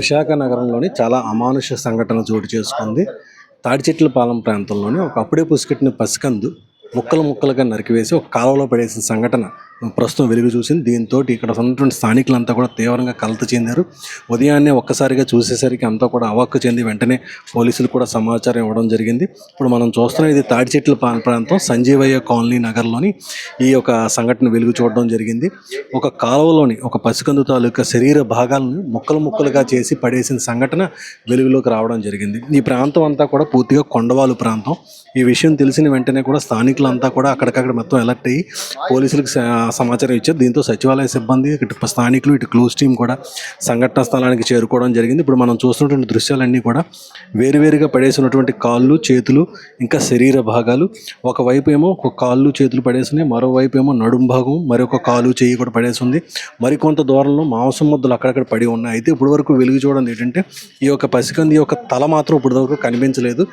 విశాఖ నగరంలోని చాలా అమానుష సంఘటన చోటు చేసుకుంది. తాడిచెట్ల పాలెం ప్రాంతంలోని ఒక అప్పుడే పుసుకెట్టిన పసికందు ముక్కలు ముక్కలుగా నరికివేసి ఒక కాలువలో పడేసిన సంఘటన. ప్రస్తుతం వెలుగు చూసింది. దీంతో ఇక్కడ ఉన్నటువంటి స్థానికులంతా కూడా తీవ్రంగా కలత చెందారు. ఉదయాన్నే ఒక్కసారిగా చూసేసరికి అంతా కూడా అవాక్కు చెంది వెంటనే పోలీసులు కూడా సమాచారం ఇవ్వడం జరిగింది. ఇప్పుడు మనం చూస్తున్నాం ఇది తాడిచెట్ల ప్రాంతం సంజీవయ్య కాలనీ నగర్లోని ఈ యొక్క సంఘటన వెలుగు చూడడం జరిగింది. ఒక కాలువలోని ఒక పసికందు తాలూకా శరీర భాగాలను ముక్కలు ముక్కలుగా చేసి పడేసిన సంఘటన వెలుగులోకి రావడం జరిగింది. ఈ ప్రాంతం అంతా కూడా పూర్తిగా కొండవాలు ప్రాంతం. ఈ విషయం తెలిసిన వెంటనే కూడా స్థానికులంతా కూడా అక్కడికక్కడ మొత్తం ఎలర్ట్ అయ్యి పోలీసులకు సమాచారం ఇచ్చారు. దీంతో సచివాలయ సిబ్బంది ఇటు స్థానికులు ఇటు క్లోజ్ టీం కూడా సంఘటన స్థలానికి చేరుకోవడం జరిగింది. ఇప్పుడు మనం చూస్తున్నటువంటి దృశ్యాలన్నీ కూడా వేరువేరుగా పడేసినటువంటి కాళ్ళు చేతులు ఇంకా శరీర భాగాలు. ఒకవైపు ఏమో ఒక కాళ్ళు చేతులు పడేసినాయి మరోవైపు ఏమో నడుం భాగం మరొక కాలు చేయి కూడా పడేసి ఉంది మరికొంత దూరంలో మాంసం ముద్దలు అక్కడక్కడ పడి ఉన్నాయి. అయితే ఇప్పటి వరకు వెలుగు చూడండి ఏంటంటే ఈ యొక్క పసికంది యొక్క తల మాత్రం ఇప్పటివరకు కనిపించలేదు.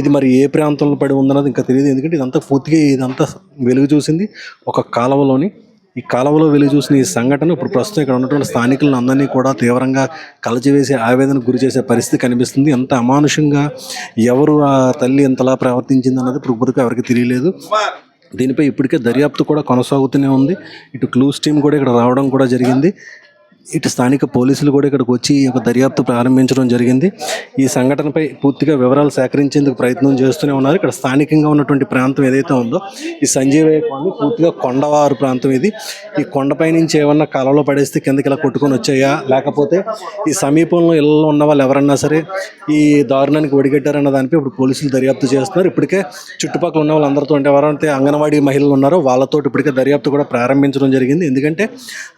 ఇది మరి ఏ ప్రాంతంలో పడి ఉందన్నది ఇంకా తెలియదు. ఎందుకంటే ఇదంతా పూర్తిగా ఇదంతా వెలుగు చూసింది. ఒక కాలువలోని ఈ కాలువలో వెళ్ళి చూసిన ఈ సంఘటన ఇప్పుడు ప్రస్తుతం ఇక్కడ ఉన్నటువంటి స్థానికులను అందరినీ కూడా తీవ్రంగా కలచివేసి ఆవేదనకు గురి చేసే పరిస్థితి కనిపిస్తుంది. ఎంత అమానుషంగా ఎవరు ఆ తల్లి ఎంతలా ప్రవర్తించింది అన్నది ఇప్పుడు ఇప్పటికీ ఎవరికి తెలియలేదు. దీనిపై ఇప్పటికే దర్యాప్తు కూడా కొనసాగుతూనే ఉంది. ఇటు క్లూస్ టీం కూడా ఇక్కడ రావడం కూడా జరిగింది. ఇటు స్థానిక పోలీసులు కూడా ఇక్కడికి వచ్చి ఈ యొక్క దర్యాప్తు ప్రారంభించడం జరిగింది. ఈ సంఘటనపై పూర్తిగా వివరాలు సేకరించేందుకు ప్రయత్నం చేస్తూనే ఉన్నారు. ఇక్కడ స్థానికంగా ఉన్నటువంటి ప్రాంతం ఏదైతే ఉందో ఈ సంజీవయ్య కాలనీ పూర్తిగా కొండవారు ప్రాంతం ఇది. ఈ కొండపై నుంచి ఏమన్నా కాలంలో పడేస్తే కిందకి ఇలా కొట్టుకొని వచ్చాయా? లేకపోతే ఈ సమీపంలో ఇళ్ళలో ఉన్న వాళ్ళు ఎవరన్నా సరే ఈ దారుణానికి ఒడిగట్టారన్న దానిపై ఇప్పుడు పోలీసులు దర్యాప్తు చేస్తున్నారు. ఇప్పటికే చుట్టుపక్కల ఉన్న వాళ్ళందరితో అంటే ఎవరైతే అంగన్వాడీ మహిళలు ఉన్నారో వాళ్ళతో ఇప్పటికే దర్యాప్తు కూడా ప్రారంభించడం జరిగింది. ఎందుకంటే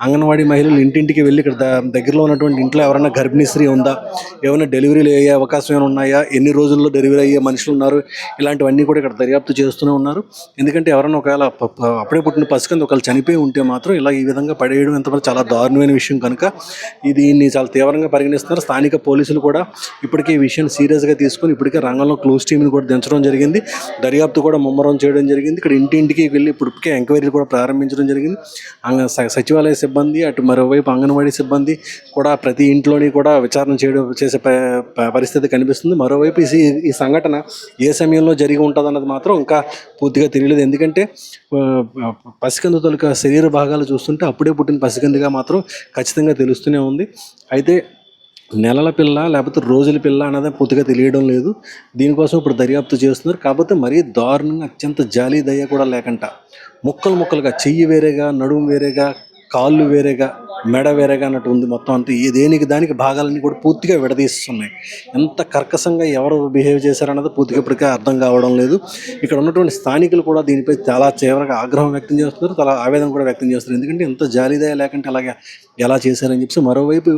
అంగన్వాడీ మహిళలు ఇంటింటికి వెళ్ళి ఇక్కడ దగ్గరలో ఉన్నటువంటి ఇంట్లో ఎవరైనా గర్భిణీ స్త్రీ ఉందా? ఏమైనా డెలివరీలు అయ్యే అవకాశం ఏమైనా ఉన్నాయా? ఎన్ని రోజుల్లో డెలివరీ అయ్యే మనుషులు ఉన్నారు? ఇలాంటివన్నీ కూడా ఇక్కడ దర్యాప్తు చేస్తూనే ఉన్నారు. ఎందుకంటే ఎవరైనా ఒకవేళ అప్పుడే పుట్టిన పసికంది ఒకవేళ చనిపోయి ఉంటే మాత్రం ఇలా ఈ విధంగా పడేయడం ఎంతవరకు చాలా దారుణమైన విషయం కనుక దీన్ని చాలా తీవ్రంగా పరిగణిస్తున్నారు. స్థానిక పోలీసులు కూడా ఇప్పటికే ఈ విషయాన్ని సీరియస్గా తీసుకొని ఇప్పటికే రంగంలో క్లోజ్ టీమ్ని కూడా దించడం జరిగింది. దర్యాప్తు కూడా ముమ్మరం చేయడం జరిగింది. ఇక్కడ ఇంటింటికి వెళ్ళి ఇప్పటికే ఎంక్వైరీలు కూడా ప్రారంభించడం జరిగింది. సచివాలయ సిబ్బంది అటు మరోవైపు అంగన్వాడీ సిబ్బంది కూడా ప్రతి ఇంట్లోని కూడా విచారణ చేయడం చేసే పరిస్థితి కనిపిస్తుంది. మరోవైపు ఈ ఈ సంఘటన ఏ సమయంలో జరిగి ఉంటుంది అన్నది మాత్రం ఇంకా పూర్తిగా తెలియలేదు. ఎందుకంటే పసికందు తొలక శరీర భాగాలు చూస్తుంటే అప్పుడే పుట్టిన పసికందిగా మాత్రం ఖచ్చితంగా తెలుస్తూనే ఉంది. అయితే నెలల పిల్ల లేకపోతే రోజుల పిల్ల అన్నది పూర్తిగా తెలియడం లేదు. దీనికోసం ఇప్పుడు దర్యాప్తు చేస్తున్నారు. కాకపోతే మరీ దారుణంగా అత్యంత జాలి దయ కూడా లేకుండా ముక్కలు ముక్కలుగా చెయ్యి వేరేగా నడుము వేరేగా కాళ్ళు వేరేగా మెడ వేరేగా ఉంది మొత్తం అంతా. ఏ దేనికి దానికి భాగాలన్నీ కూడా పూర్తిగా విడదీస్తున్నాయి. ఎంత కర్కశంగా ఎవరు బిహేవ్ చేశారన్నది పూర్తిగా ఇప్పటికే అర్థం కావడం లేదు. ఇక్కడ ఉన్నటువంటి స్థానికులు కూడా దీనిపై చాలా తీవ్రంగా ఆగ్రహం వ్యక్తం చేస్తున్నారు. చాలా ఆవేదన కూడా వ్యక్తం చేస్తున్నారు. ఎందుకంటే ఎంత జాలీదయ లేకుంటే అలాగే ఎలా చేశారని చెప్పి మరోవైపు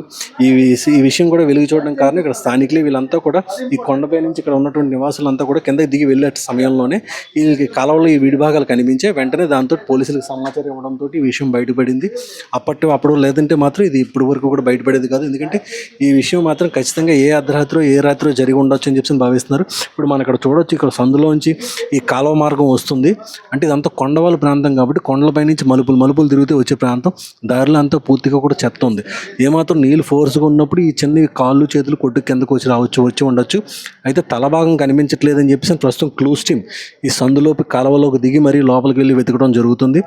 ఈ ఈ విషయం కూడా వెలుగు చూడడం కారణం ఇక్కడ స్థానికులు వీళ్ళంతా కూడా ఈ కొండపై నుంచి ఇక్కడ ఉన్నటువంటి నివాసులంతా కూడా కిందకి దిగి వెళ్ళే సమయంలోనే వీళ్ళకి కాలంలో ఈ విడిభాగాలు కనిపించే వెంటనే దాంతో పోలీసులకు సమాచారం ఇవ్వడంతో ఈ విషయం బయటపడింది. అప్పటి అప్పుడు లేదంటే మాత్రం ఇది ఇప్పటి వరకు కూడా బయటపడేది కాదు. ఎందుకంటే ఈ విషయం మాత్రం ఖచ్చితంగా ఏ అర్ధరాత్రో ఏ రాత్రో జరిగి ఉండొచ్చు అని చెప్పి భావిస్తున్నారు. ఇప్పుడు మనం ఇక్కడ చూడొచ్చు ఇక్కడ సందులోంచి ఈ కాలువ మార్గం వస్తుంది. అంటే ఇదంతా కొండవాళ్ళ ప్రాంతం కాబట్టి కొండలపై నుంచి మలుపులు మలుపులు తిరిగితే వచ్చే ప్రాంతం. దారిలో అంతా పూర్తిగా కూడా చెత్త ఉంది. ఏమాత్రం నీళ్ళు ఫోర్స్గా ఉన్నప్పుడు ఈ చిన్న కాళ్ళు చేతులు కొట్టు కిందకు వచ్చి రావచ్చు వచ్చి ఉండొచ్చు. అయితే తల భాగం కనిపించట్లేదని చెప్పేసి ప్రస్తుతం క్లూస్ టీమ్ ఈ సందులోపు కాలువలోకి దిగి మరీ లోపలికి వెళ్ళి వెతకడం జరుగుతుంది.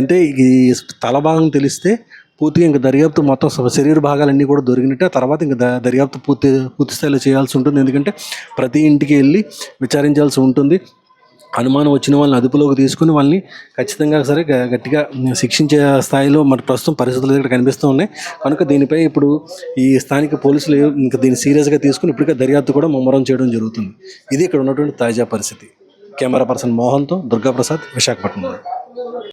అంటే ఈ తల భాగం తెలిస్తే పూర్తిగా ఇంకా దర్యాప్తు మొత్తం శరీర భాగాలన్నీ కూడా దొరికినట్టే ఆ తర్వాత ఇంకా దర్యాప్తు పూర్తి పూర్తి స్థాయిలో చేయాల్సి ఉంటుంది. ఎందుకంటే ప్రతి ఇంటికి వెళ్ళి విచారించాల్సి ఉంటుంది. అనుమానం వచ్చిన వాళ్ళని అదుపులోకి తీసుకుని వాళ్ళని ఖచ్చితంగా సరే గట్టిగా శిక్షించే స్థాయిలో మరి ప్రస్తుతం పరిస్థితులు ఇక్కడ కనిపిస్తూ ఉన్నాయి. కనుక దీనిపై ఇప్పుడు ఈ స్థానిక పోలీసులు ఇంకా దీన్ని సీరియస్గా తీసుకుని ఇప్పటికే దర్యాప్తు కూడా ముమ్మరం చేయడం జరుగుతుంది. ఇది ఇక్కడ ఉన్నటువంటి తాజా పరిస్థితి. కెమెరా పర్సన్ మోహన్తో దుర్గాప్రసాద్ విశాఖపట్నం